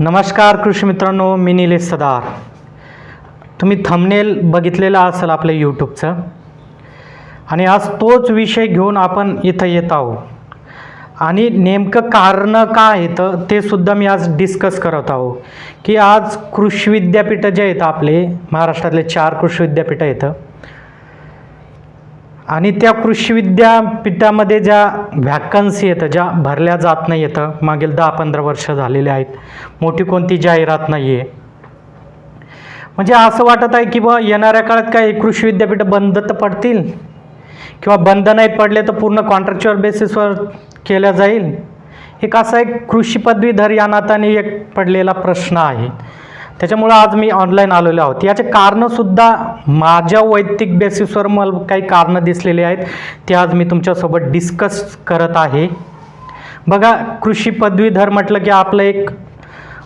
नमस्कार कृषी मित्रांनो मी निलेश सदार. तुम्ही थंबनेल बघितलेला असेल आपल्या यूट्यूबचं आणि आज तोच विषय घेऊन आपण इथं येत आहोत. आणि नेमकं कारणं का येतं ते सुद्धा मी आज डिस्कस करत आहो की आज कृषी विद्यापीठं जे आहेत आपले महाराष्ट्रातले चार कृषी विद्यापीठं येतं आणि त्या कृषी विद्यापीठामध्ये ज्या व्हॅकन्सी येतं ज्या भरल्या जात नाही येतं मागील दहा पंधरा वर्ष झालेले आहेत मोठी कोणती जाहिरात नाही आहे म्हणजे असं वाटत आहे की बा येणाऱ्या काळात काय कृषी विद्यापीठं बंद तर पडतील? किंवा बंद नाही पडले तर पूर्ण कॉन्ट्रॅक्च्युअल बेसिसवर केल्या जाईल? एक असा एक कृषी पदवीधर या नात्याने एक पडलेला प्रश्न आहे. त्याच्यामुळं आज मी ऑनलाईन आलेलो आहोत. याचे कारणंसुद्धा माझ्या वैयक्तिक बेसिसवर मला काही कारणं दिसलेली आहेत. ते आज मी तुमच्यासोबत डिस्कस करत आहे. बघा कृषी पदवीधर म्हटलं की आपलं एक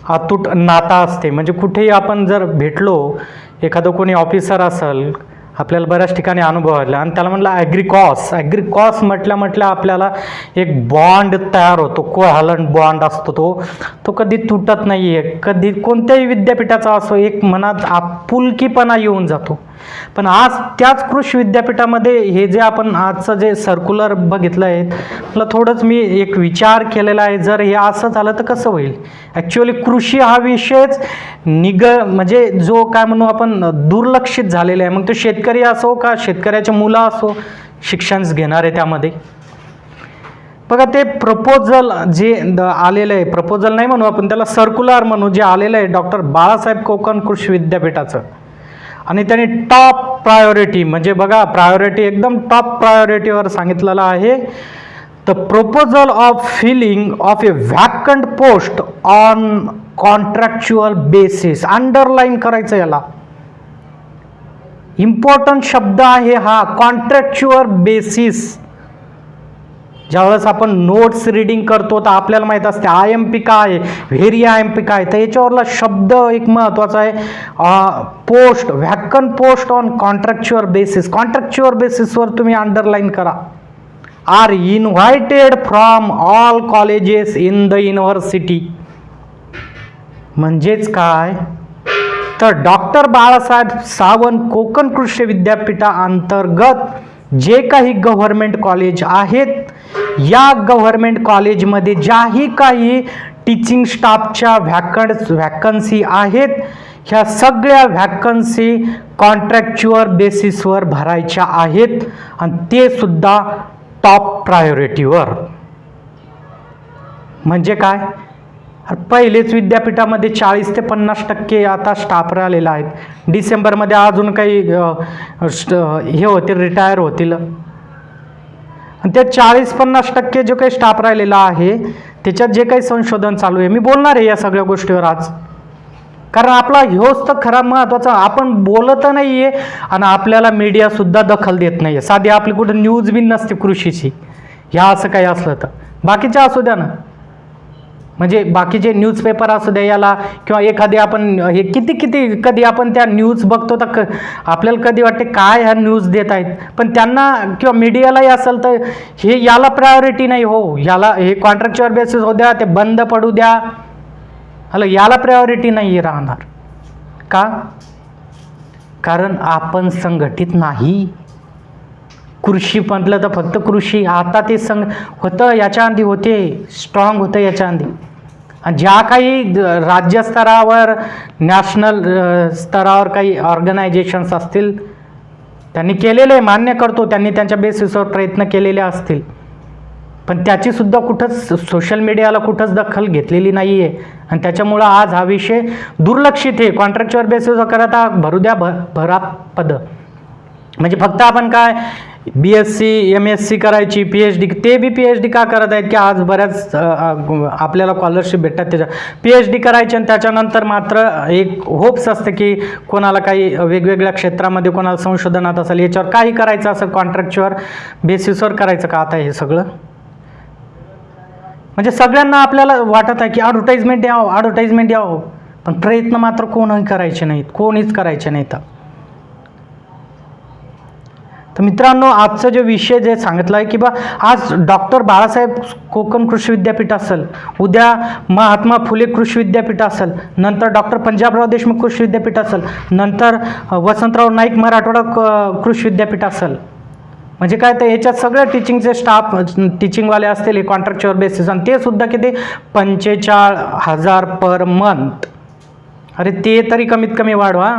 अतूट नाता असते. म्हणजे कुठेही आपण जर भेटलो एखादं कोणी ऑफिसर असेल आपल्याला बऱ्याच ठिकाणी अनुभव आला. आणि त्याला म्हटलं ॲग्रिकॉस ॲग्रिकॉस म्हटल्या म्हटल्या आपल्याला एक बॉन्ड तयार होतो. कोहालन बॉन्ड असतो तो. तो कधी तुटत नाही आहे कधी कोणत्याही विद्यापीठाचा असो एक मनात आपुलकीपणा येऊन जातो. पण आज त्याच कृषी विद्यापीठामध्ये हे जे आपण आजचं जे सर्क्युलर बघितलं आहे मला थोडंच मी एक विचार केलेला आहे. जर हे असं झालं तर कसं होईल? ॲक्च्युअली कृषी हा विषयच निग म्हणजे जो काय म्हणू आपण दुर्लक्षित झालेला आहे. मग तो शेतकरी असो का शेतकऱ्याचे मुलं असो शिक्षण घेणारे त्यामध्ये. बघा ते प्रपोजल जे द- आलेलं आहे प्रपोजल नाही म्हणू आपण त्याला सर्क्युलर म्हणू जे आलेलं आहे डॉक्टर बाळासाहेब कोकण कृषी विद्यापीठाचं. आणि त्यांनी टॉप प्रायोरिटी म्हणजे बघा प्रायोरिटी एकदम टॉप प्रायोरिटीवर सांगितलेलं आहे. The proposal of filling of a vacant post on contractual basis underline करायचं याला. इम्पॉर्टंट शब्द आहे हा कॉन्ट्रॅक्च्युअल बेसिस ज्यावेळेस आपण नोट्स रिडिंग करतो तर आपल्याला माहीत असते आय एम पी काय आहे? व्हेरी आय एम पी काय तर याच्यावरला शब्द एक महत्त्वाचा आहे. Post vacant post on contractual basis contractual बेसिसवर तुम्ही अंडरलाईन करा. Are invited from all colleges in the university म्हणजेच काय? तर डॉक्टर बाळासाहेब सावंत कोकण कृषी विद्यापीठाअंतर्गत जे काही गव्हर्मेंट कॉलेज आहेत या गव्हर्मेंट कॉलेजमध्ये ज्याही काही टीचिंग स्टाफच्या व्हॅकन्स व्हॅकन्सी आहेत ह्या सगळ्या व्हॅकन्सी कॉन्ट्रॅक्च्युअल बेसिसवर भरायच्या आहेत. आणि ते सुद्धा टॉप प्रायोरिटीवर म्हणजे काय? पहिलेच विद्यापीठामध्ये चाळीस ते पन्नास टक्के आता स्टाफ राहिलेला आहेत. डिसेंबरमध्ये अजून काही हे होतील रिटायर होतील. आणि त्या चाळीस पन्नास टक्के जो काही स्टाफ राहिलेला आहे त्याच्यात जे काही संशोधन चालू आहे मी बोलणार आहे या सगळ्या गोष्टीवर आज. कारण आपला ह्योच तर खरा महत्त्वाचा आपण बोलत नाही आहे आणि आपल्याला मीडियासुद्धा दखल देत नाही आहे साधी आपली कुठं न्यूज बी नसते कृषीची. ह्या असं काही असलं तर. बाकीच्या असू द्या ना. म्हणजे बाकीचे न्यूजपेपर असू द्या याला किंवा एखादी आपण हे किती किती कधी आपण त्या न्यूज बघतो तर क आपल्याला कधी वाटते काय ह्या न्यूज देत आहेत. पण त्यांना किंवा मीडियालाही असेल तर हे याला प्रायोरिटी नाही हो. याला हे कॉन्ट्रॅक्च्युअल बेसिस होऊ द्या ते बंद पडू द्या. हॅलो याला प्रायोरिटी नाही राहणार. का? कारण आपण संघटित नाही. कृषी म्हटलं तर फक्त कृषी. आता ते संघ होतं याच्या आधी होते. स्ट्रॉंग होतं याच्या आधी. ज्या काही राज्यस्तरावर नॅशनल स्तरावर काही ऑर्गनायझेशन्स असतील त्यांनी केलेले आहे, मान्य करतो. त्यांनी त्यांच्या बेसिसवर प्रयत्न केलेले असतील. पण त्याचीसुद्धा कुठंच सोशल मीडियाला कुठंच दखल घेतलेली नाही आहे आणि त्याच्यामुळं आज हा विषय दुर्लक्षित आहे. कॉन्ट्रॅक्च्युअल बेसिसवर करता भरू द्या भ भरा पद. म्हणजे फक्त आपण काय B S C M S C करायची पी एच डी ते बी पी एच डी का करत आहेत की आज बऱ्याच आपल्याला स्कॉलरशिप भेटतात त्याच्या पी एच डी करायची आणि त्याच्यानंतर मात्र एक होप्स असते की कोणाला काही वेगवेगळ्या क्षेत्रामध्ये कोणाला संशोधनात असेल याच्यावर काही करायचं असं कॉन्ट्रॅक्च्युअल बेसिसवर करायचं का आता हे सगळं? म्हणजे सगळ्यांना आपल्याला वाटत आहे की ॲडव्हर्टाईजमेंट द्यावं ॲडव्हर्टाईजमेंट यावं. पण प्रयत्न मात्र कोणही करायचे नाहीत कोणीच करायचे नाहीत. तर मित्रांनो आजचा जो विषय जे सांगितला आहे की बा आज डॉक्टर बाळासाहेब कोकण कृषी विद्यापीठ असेल उद्या महात्मा फुले कृषी विद्यापीठ असेल नंतर डॉक्टर पंजाबराव देशमुख कृषी विद्यापीठ असेल नंतर वसंतराव नाईक मराठवाडा क- कृषी विद्यापीठ असेल. म्हणजे काय तर याच्यात सगळ्या टीचिंगचे स्टाफ टीचिंगवाले असतील हे कॉन्ट्रॅक्च्युअल बेसिस आणि ते सुद्धा किती? पंचेचाळ हजार पर मंथ अरे ते तरी कमीत कमी वाढवा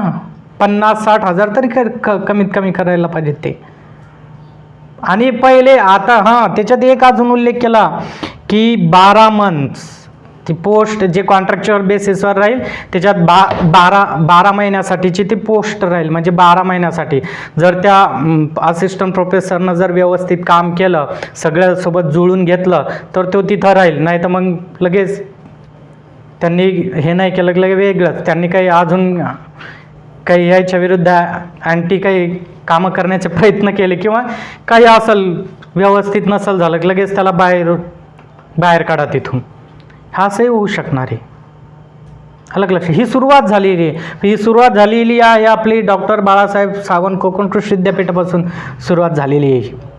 पन्नास साठ हजार तरी क- कमीत कमी करायला पाहिजे ते. आणि पहिले आता हां त्याच्यात एक अजून उल्लेख केला की बारा मंथ्स ती पोस्ट जे कॉन्ट्रॅक्च्युअल बेसिसवर राहील त्याच्यात बा बारा बारा महिन्यासाठीची ती पोस्ट राहील म्हणजे बारा महिन्यासाठी. जर त्या असिस्टंट प्रोफेसरनं जर व्यवस्थित काम केलं सगळ्यासोबत जुळून घेतलं तर तो तिथं राहील. नाही तर मग लगेच त्यांनी हे नाही केलं की लगे वेगळंच. त्यांनी काही अजून काही यायच्या विरुद्ध अँटी काही कामं करण्याचे प्रयत्न केले किंवा काही असल व्यवस्थित नसल झालं लगेच त्याला बाहेर बाहेर काढा तिथून. असंही होऊ शकणार आहे. अलग लक्ष. ही सुरुवात झालेली आहे. ही सुरुवात झालेली आहे आपली डॉक्टर बाळासाहेब सावंत कोकण कृषी विद्यापीठापासून सुरुवात झालेली आहे.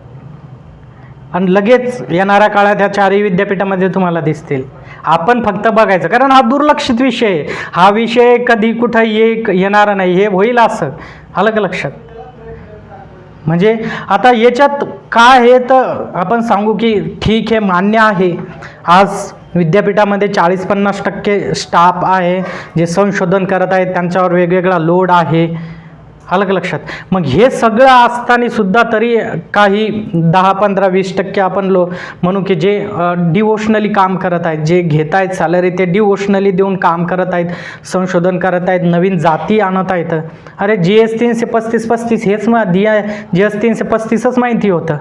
आणि लगेच येणाऱ्या काळात ह्या चारही विद्यापीठामध्ये तुम्हाला दिसतील. आपण फक्त बघायचं. कारण हा दुर्लक्षित विषय आहे. हा विषय कधी कुठं ये येणारा नाही. हे होईल असं. अलग लक्षात म्हणजे आता याच्यात काय आहे तर आपण सांगू की ठीक आहे मान्य आहे. आज विद्यापीठामध्ये चाळीस पन्नास टक्के स्टाफ आहे जे संशोधन करत आहेत त्यांच्यावर वेगवेगळा लोड आहे. अलग लक्षात. मग हे सगळं असताना सुद्धा तरी काही दहा पंधरा वीस टक्के आपण लो म्हणू की जे डिवोशनली काम करत आहेत जे घेत आहेत सॅलरी ते डिवोशनली देऊन काम करत आहेत संशोधन करत आहेत नवीन जाती आणत आहेत. अरे जी एस तीनशे पस्तीस पस्तीस हेच मग दिया आय जी एस तीनशे पस्तीसच माहिती होतं.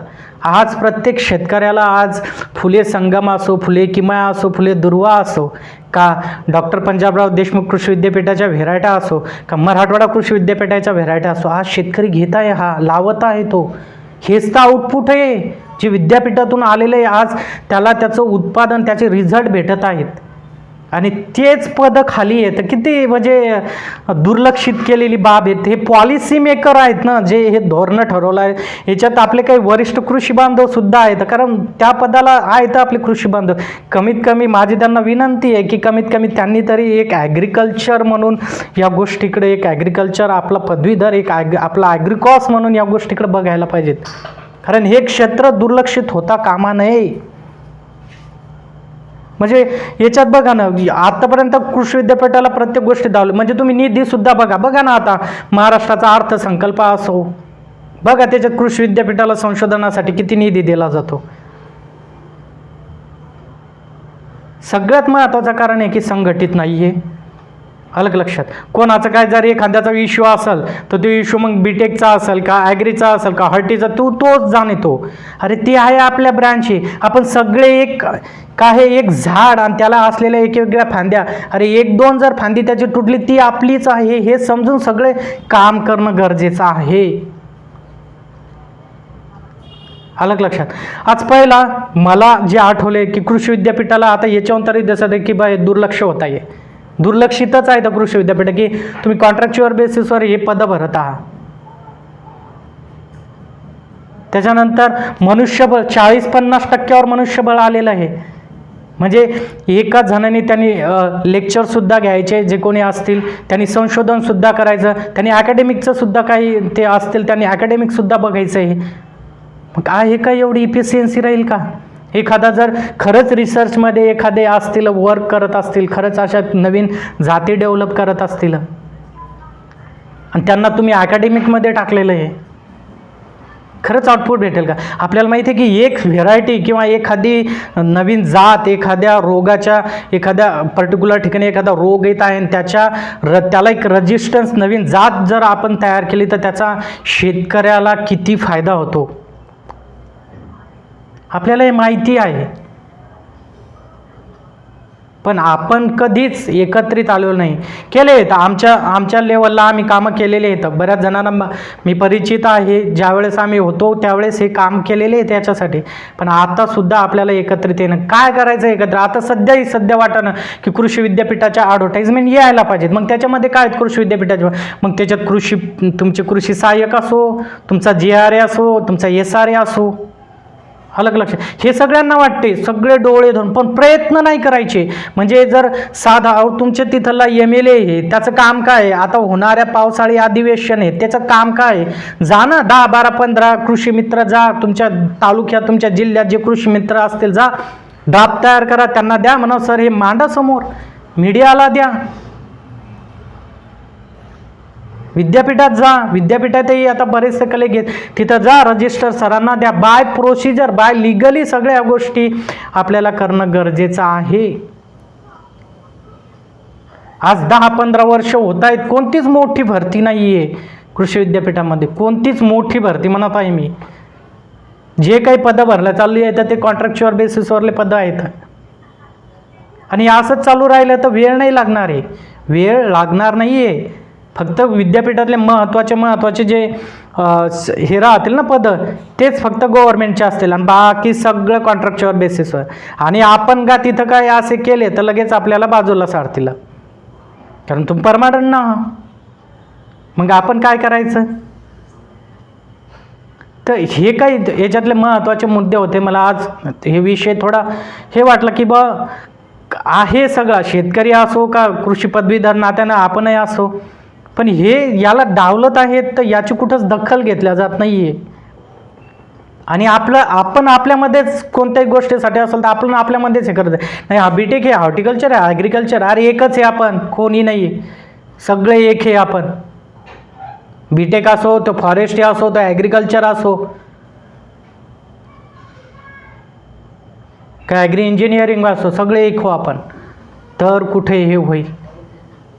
आज प्रत्येक शेतकऱ्याला आज फुले संगम असो फुले किमया असो फुले दुर्वा असो का डॉक्टर पंजाबराव देशमुख कृषी विद्यापीठाच्या व्हेरायटा असो का मराठवाडा कृषी विद्यापीठाच्या व्हेरायटा असो आज शेतकरी घेत आहे हा लावत आहे तो. हेच तर आउटपुट आहे. जे विद्यापीठातून आलेलं आहे आज त्याला त्याचं उत्पादन त्याचे रिझल्ट भेटत आहेत. आणि तेच पदं खाली आहेत किती म्हणजे दुर्लक्षित केलेली बाब आहेत हे पॉलिसी मेकर आहेत ना जे हे धोरणं ठरवलं आहे. याच्यात आपले काही वरिष्ठ कृषी बांधव सुद्धा आहेत. कारण त्या पदाला आहेत आपले कृषी बांधव. कमीत कमी माझी त्यांना विनंती आहे की कमीत कमी त्यांनी तरी एक ॲग्रिकल्चर म्हणून या गोष्टीकडे एक ॲग्रिकल्चर आपला पदवीधर एक ॲग आपला ॲग्रिकॉस म्हणून या गोष्टीकडे बघायला पाहिजेत. कारण हे क्षेत्र दुर्लक्षित होता कामा नये. म्हणजे याच्यात बघा ना आतापर्यंत कृषी विद्यापीठाला प्रत्येक गोष्टी दावली म्हणजे तुम्ही निधीसुद्धा बघा बघा ना आता महाराष्ट्राचा अर्थसंकल्प असो. बघा त्याच्यात कृषी विद्यापीठाला संशोधनासाठी किती निधी दिला जातो. सगळ्यात महत्त्वाचं कारण आहे की संघटित नाही आहे अलग लक्षात. कोणाचं काय जर एखाद्याचा इश्यू असेल तर तो इश्यू मग बीटेकचा असेल का ॲग्रीचा असेल का हर्टीचा तू तोच जाणतो. अरे ते आहे आपल्या ब्रँचची आपण सगळे एक काय एक झाड आणि त्याला असलेल्या एक वेगळ्या फांद्या. अरे एक दोन जर फांदी त्याची तुटली ती आपलीच आहे. हे समजून सगळे काम करणं गरजेचं आहे. अलग लक्षात. आज पहिला मला जे आठवले की कृषी विद्यापीठाला आता याच्याहून तरी दिसत आहे की बा दुर्लक्ष होत आहे. दुर्लक्षितच आहे तर कृषी विद्यापीठ की तुम्ही कॉन्ट्रॅक्च्युअल बेसिसवर हे पदं भरत आहात. त्याच्यानंतर मनुष्यबळ चाळीस पन्नास टक्क्यावर मनुष्यबळ आलेलं आहे. म्हणजे एकाच जणांनी त्यांनी लेक्चरसुद्धा घ्यायचे जे कोणी असतील त्यांनी संशोधनसुद्धा करायचं त्यांनी अकॅडेमिकचंसुद्धा काही ते असतील त्यांनी अकॅडमिकसुद्धा बघायचं आहे मग काय हे काय एवढी इफिशियन्सी राहील का? एखादा जर खरंच रिसर्चमध्ये एखादे असतील वर्क करत असतील खरंच अशा नवीन जाती डेव्हलप करत असतील. आणि त्यांना तुम्ही अकॅडमिकमध्ये टाकलेलं आहे. खरंच आउटपुट भेटेल का? आपल्याला माहिती आहे की एक व्हेरायटी किंवा एखादी नवीन जात एखाद्या रोगाच्या एखाद्या पर्टिक्युलर ठिकाणी एखादा रोग येत आहे आणि त्याच्या र त्याला एक रजिस्टन्स नवीन जात जर आपण तयार केली तर त्याचा शेतकऱ्याला किती फायदा होतो? आपल्याला हे माहिती आहे. पण आपण कधीच एकत्रित आलो नाही. केले आहेत आमच्या आमच्या लेवलला आम्ही कामं केलेले आहेत. बऱ्याच जणांना मी परिचित आहे. ज्यावेळेस आम्ही होतो त्यावेळेस हे काम केलेले आहे त्याच्यासाठी पण आतासुद्धा आपल्याला एकत्रित येणं काय करायचं एकत्र? आता सध्याही सध्या वाटणं की कृषी विद्यापीठाच्या ॲडव्हर्टाईजमेंट यायला पाहिजेत. मग त्याच्यामध्ये काय आहेत कृषी विद्यापीठाचे मग त्याच्यात कृषी तुमचे कृषी सहाय्यक असो तुमचा जी आर ए असो तुमचा एस आर ए असो. अलग लक्ष. हे सगळ्यांना वाटते सगळे डोळे धरून पण प्रयत्न नाही करायचे. म्हणजे जर साधा अहो तुमच्या तिथला एम एल ए हे त्याचं काम काय आहे? आता होणाऱ्या पावसाळी अधिवेशन आहे त्याचं काम काय आहे? जा ना दहा बारा पंधरा कृषी मित्र जा तुमच्या तालुक्यात तुमच्या जिल्ह्यात जे कृषी मित्र असतील जा. ड्राफ्ट तयार करा त्यांना द्या म्हणा सर हे मांडा समोर. मीडियाला द्या. विद्यापीठात जा. विद्यापीठातही आता बरेचसे कले घेत. तिथं जा रजिस्टर सरांना द्या. बाय प्रोसिजर बाय लिगली सगळ्या गोष्टी आपल्याला करणं गरजेचं आहे. आज दहा पंधरा वर्ष होत आहेत. कोणतीच मोठी भरती नाही आहे कृषी विद्यापीठामध्ये. कोणतीच मोठी भरती म्हणत आहे मी. जे काही पदं भरल्या चालली आहेत ते कॉन्ट्रॅक्च्युअल बेसिसवरले पदं आहेत. आणि असंच चालू राहिलं तर वेळ नाही लागणार आहे. वेळ लागणार नाही आहे फक्त विद्यापीठातले महत्त्वाचे महत्त्वाचे जे हे राहतील ना पदं तेच फक्त गव्हर्नमेंटचे असतील आणि बाकी सगळं कॉन्ट्रॅक्च्युअल बेसिसवर आणि आपण का तिथं काय असे केले तर लगेच आपल्याला बाजूला सारतील. कारण तुम्ही परमानंट ना. मग आपण काय करायचं? तर हे काही याच्यातले महत्त्वाचे मुद्दे होते. मला आज हे विषय थोडा हे वाटलं की बा आहे सगळा. शेतकरी असो का कृषी पदवीधर नात्यानं आपणही असो. पण हे याला डावलत आहेत तर याची कुठंच दखल घेतल्या जात नाही आहे आणि आपलं आपण आपल्यामध्येच कोणत्याही गोष्टीसाठी असेल तर आपण आपल्यामध्येच हे करत नाही हा बीटेक हे हॉर्टिकल्चर आहे ॲग्रिकल्चर अरे एकच आहे आपण. कोणी नाही सगळे एक हे आपण. बीटेक असो तो फॉरेस्ट असो तो ॲग्रिकल्चर असो. काय ॲग्री इंजिनिअरिंग असो सगळे एक हो आपण. तर कुठे हे होईल?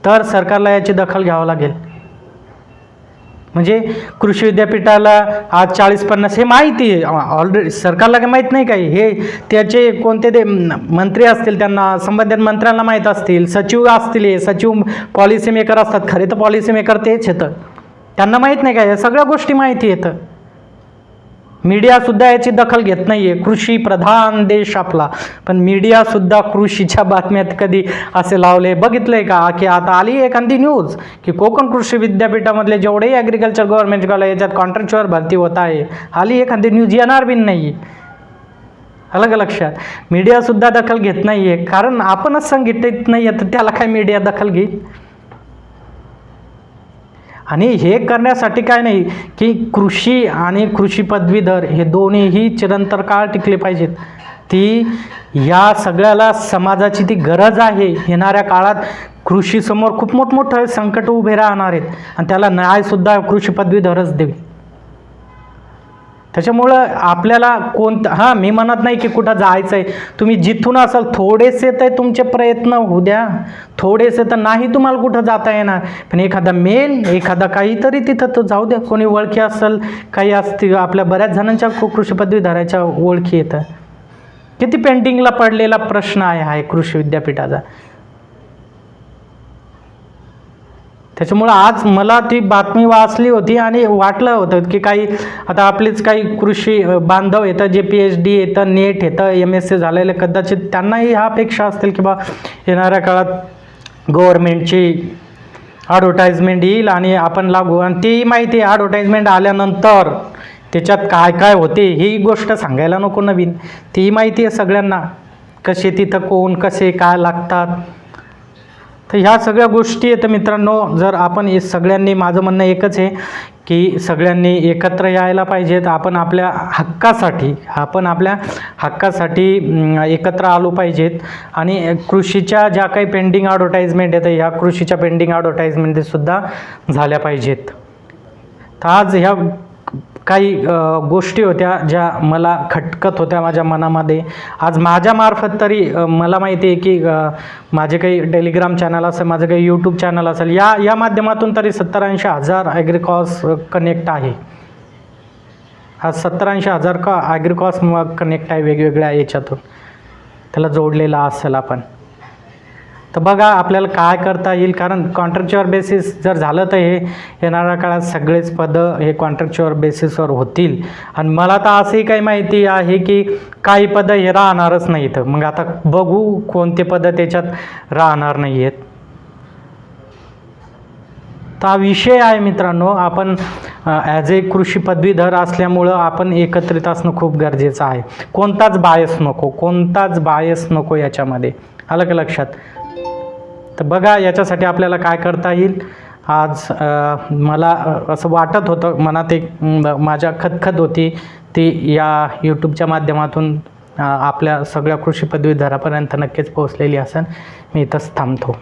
तर सरकारला याची दखल घ्यावं लागेल. म्हणजे कृषी विद्यापीठाला आज चाळीस पन्नास हे माहिती आहे. ऑलरेडी सरकारला काही माहीत नाही काही. हे त्याचे कोणते ते मंत्री असतील त्यांना संबंधित मंत्र्यांना माहीत असतील सचिव असतील हे सचिव पॉलिसी मेकर असतात. खरे तर पॉलिसी मेकर तेच येतं त्यांना माहीत नाही काय. या सगळ्या गोष्टी माहिती येतं मीडियासुद्धा याची दखल घेत नाही आहे कृषी प्रधान देश आपला. पण मीडियासुद्धा कृषीच्या बातम्यात कधी असे लावले बघितलंय का? की आता आली एखादी न्यूज की कोकण कृषी विद्यापीठामधले जेवढेही ॲग्रिकल्चर गव्हर्नमेंट कॉलेज याच्यात कॉन्ट्रॅक्च्युअर भरती होत आहे. आली एखादी न्यूज येणार बिन नाही अलग लक्षात. मीडियासुद्धा दखल घेत नाही आहे कारण आपणच सांगितलं नाही आहे तर त्याला काय मीडिया दखल घेईल? आणि हे करण्यासाठी काय नाही की कृषी आणि कृषी पदवीधर हे दोन्हीही चिरंतर काळ टिकले पाहिजेत. ती या सगळ्याला समाजाची ती गरज आहे. येणाऱ्या काळात कृषीसमोर खूप मोठमोठं संकट उभे राहणार आहेत. आणि त्याला न्यायसुद्धा कृषी पदवीधरच देवी. त्याच्यामुळं आपल्याला कोणतं हां मी म्हणत नाही की कुठं जायचं आहे तुम्ही जिथून असाल थोडेसे तर तुमचे प्रयत्न होऊ द्या. थोडेसे तर नाही तुम्हाला कुठं जाता येणार. पण एखादा मेल एखादा काहीतरी तिथं तर जाऊ द्या. कोणी ओळखी असेल काही असतील आपल्या बऱ्याच जणांच्या कु- कृषी पदवीधाराच्या ओळखी येतं किती पेंटिंगला पडलेला प्रश्न आहे हा एक कृषी विद्यापीठाचा. त्याच्यामुळं आज मला ती बातमी वाचली होती आणि वाटलं होतं की काही आता आपलेच काही कृषी बांधव येतं जे पी एच डी येतं नेट येतं एम एस सी झालेलं कदाचित त्यांनाही ह्या अपेक्षा असतील की बा येणाऱ्या काळात गव्हर्मेंटची ॲडव्हर्टाईजमेंट येईल आणि आपण लागू. आणि तीही माहिती आहे ॲडव्हर्टाईजमेंट आल्यानंतर त्याच्यात काय काय होते ही गोष्ट सांगायला नको नवीन. तीही माहिती आहे सगळ्यांना. कसे तिथं कोण कसे काय लागतात? तर ह्या सगळ्या गोष्टी आहेत. मित्रांनो जर आपण सगळ्यांनी माझं म्हणणं एकच आहे की सगळ्यांनी एकत्र यायला पाहिजेत. आपण आपल्या हक्कासाठी आपण आपल्या हक्कासाठी एकत्र आलो पाहिजेत. आणि कृषीच्या ज्या काही पेंडिंग ॲडव्हर्टाईजमेंट येतं ह्या कृषीच्या पेंडिंग ॲडव्हर्टाईजमेंटसुद्धा झाल्या पाहिजेत. तर आज ह्या काही गोष्टी होत्या ज्या मला खटकत होत्या माझ्या मनामध्ये. आज माझ्यामार्फत तरी मला माहिती आहे की माझे काही टेलिग्राम चॅनल असेल माझं काही यूट्यूब चॅनल असेल या या माध्यमातून तरी सत्तरऐंशी हजार ॲग्रिकॉस कनेक्ट आहे. आज सत्तरऐंशी हजार का ॲग्रिकॉस कनेक्ट आहे वेगवेगळ्या याच्यातून. त्याला जोडलेला असेल आपण. तर बघा आपल्याला काय करता येईल. कारण कॉन्ट्रॅक्च्युअर बेसिस जर झालं तर हे येणाऱ्या काळात सगळेच पदं हे कॉन्ट्रॅक्च्युअर बेसिसवर होतील. आणि मला तर असंही काही माहिती आहे की काही पदं हे राहणारच नाही इथं. मग आता बघू कोणते पदं त्याच्यात राहणार नाही आहेत तर हा विषय आहे मित्रांनो आपण ॲज ए कृषी पदवीधर असल्यामुळं आपण एकत्रित असणं खूप गरजेचं आहे. कोणताच बायस नको कोणताच बायस नको याच्यामध्ये. आलं का लक्षात? तर बघा याच्यासाठी आपल्याला काय करता येईल. आज मला असं वाटत होतं मनात एक माझ्या खतखत होती. ती या यूट्यूबच्या माध्यमातून आपल्या सगळ्या कृषी पदवीधरापर्यंत नक्कीच पोहोचलेली असेल मी इथंच थांबतो.